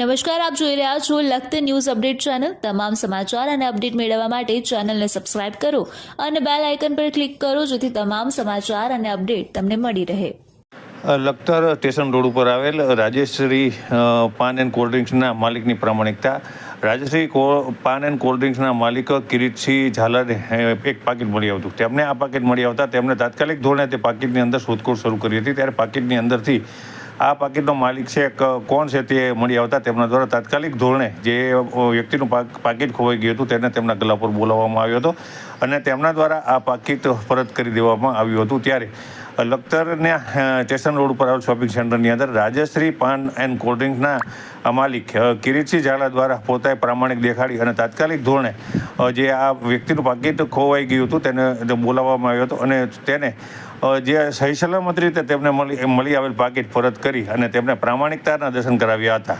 નમસ્કાર, આપ જોઈ રહ્યા છો લખત ન્યૂઝ અપડેટ ચેનલ. તમામ સમાચાર અને અપડેટ મેળવવા માટે ચેનલને સબસ્ક્રાઇબ કરો અને બેલ આઇકન પર ક્લિક કરો જેથી તમામ સમાચાર અને અપડેટ તમને મળી રહે. લખતર સ્ટેશન રોડ ઉપર આવેલ રાજેશ્રી પાન એન્ડ કોલ્ડ ડ્રિંક્સના માલિકની પ્રામાણિકતા. રાજેશ્રી પાન એન્ડ કોલ્ડ ડ્રિંક્સના માલિક કિરીટસિંહ ઝાલાને એક પાકીટ મળી આવતું. તેમને આ પાકીટ મળી આવતા તેમણે તાત્કાલિક ધોરણે તે પાકીટની અંદર શોધખોળ શરૂ કરી હતી. ત્યારે પાકીટની અંદરથી આ પાકીટનો માલિક છે કોણ છે તે મળી આવતા તેમના દ્વારા તાત્કાલિક ધોરણે જે વ્યક્તિનું પાક- પાકીટ ખોવાઈ ગયું હતું તેને તેમના ગલા પર બોલાવવામાં આવ્યો હતો અને તેમના દ્વારા આ પાકીટ પરત કરી દેવામાં આવ્યું હતું ત્યારે લખતરના સ્ટેશન રોડ ઉપર આવેલ શોપિંગ સેન્ટરની અંદર રાજશ્રી પાન એન્ડ કોલ્ડ માલિક કિરીટસિંહ ઝાલા દ્વારા પોતાએ પ્રામાણિક દેખાડી અને તાત્કાલિક ધોરણે જે આ વ્યક્તિનું પાકીટ ખોવાઈ ગયું હતું, તેને બોલાવવામાં આવ્યો હતો અને તેને જે સહી સલામત રીતે તેમને મળી મળી આવેલ પાકીટ પરત કરી અને તેમને પ્રામાણિકતાના દર્શન કરાવ્યા હતા.